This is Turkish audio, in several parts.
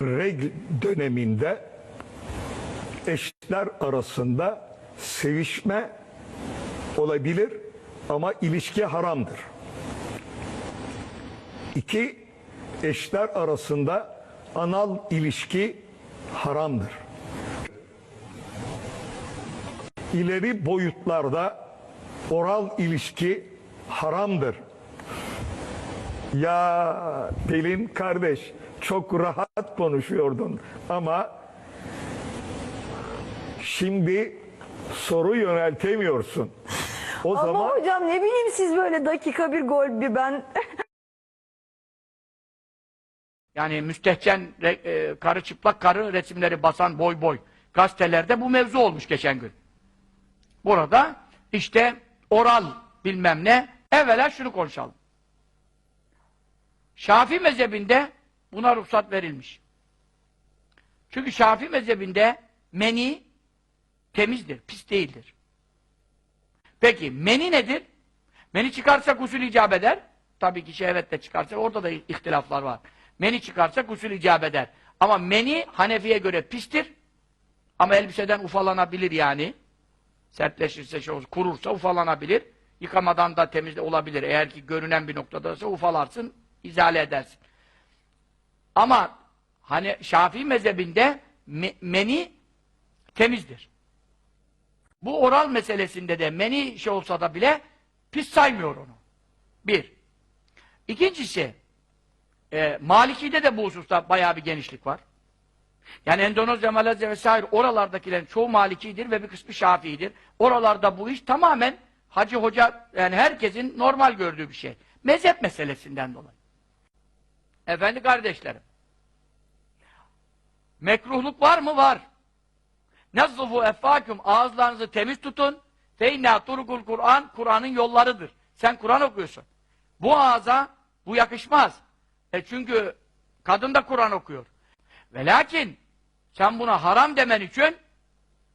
regl döneminde eşler arasında sevişme olabilir ama ilişki haramdır. İki, eşler arasında anal ilişki haramdır. İleri boyutlarda oral ilişki haramdır. Ya Pelin kardeş çok rahat konuşuyordun ama şimdi soru yöneltemiyorsun. O Ama zaman hocam ne bileyim siz böyle dakika bir gol bir ben. Yani müstehcen re- e, karı çıplak karı resimleri basan boy boy gazetelerde bu mevzu olmuş geçen gün. Burada işte oral bilmem ne evvela şunu konuşalım. Şafii mezhebinde buna ruhsat verilmiş. Çünkü Şafii mezhebinde meni temizdir, pis değildir. Peki meni nedir? Meni çıkarsa gusül icap eder. Tabii ki şehvet de çıkarsa orada da ihtilaflar var. Meni çıkarsa gusül icap eder. Ama meni Hanefi'ye göre pistir. Ama elbiseden ufalanabilir yani. Sertleşirse, şey olur, kurursa ufalanabilir. Yıkamadan da temiz de olabilir. Eğer ki görünen bir noktadaysa ufalarsın, izale edersin. Ama hani Şafii mezhebinde me- meni temizdir. Bu oral meselesinde de meni şey olsa da bile pis saymıyor onu. Bir. İkincisi, e, Maliki'de de bu hususta bayağı bir genişlik var. Yani Endonezya, Malezya vesaire oralardakilerin çoğu Malikidir ve bir kısmı Şafii'dir. Oralarda bu iş tamamen Hacı Hoca, yani herkesin normal gördüğü bir şey. Mezhep meselesinden dolayı. Efendi kardeşlerim, mekruhluk var mı? Var. Nasıfu effâküm ağızlarınızı temiz tutun. Feyna turukul Kur'an Kur'an'ın yollarıdır. Sen Kur'an okuyorsun. Bu ağza bu yakışmaz. E çünkü kadın da Kur'an okuyor. Ve lakin sen buna haram demen için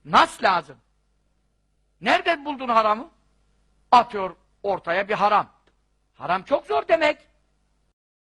nas lazım. Nerede buldun haramı? Atıyor ortaya bir haram. Haram çok zor demek.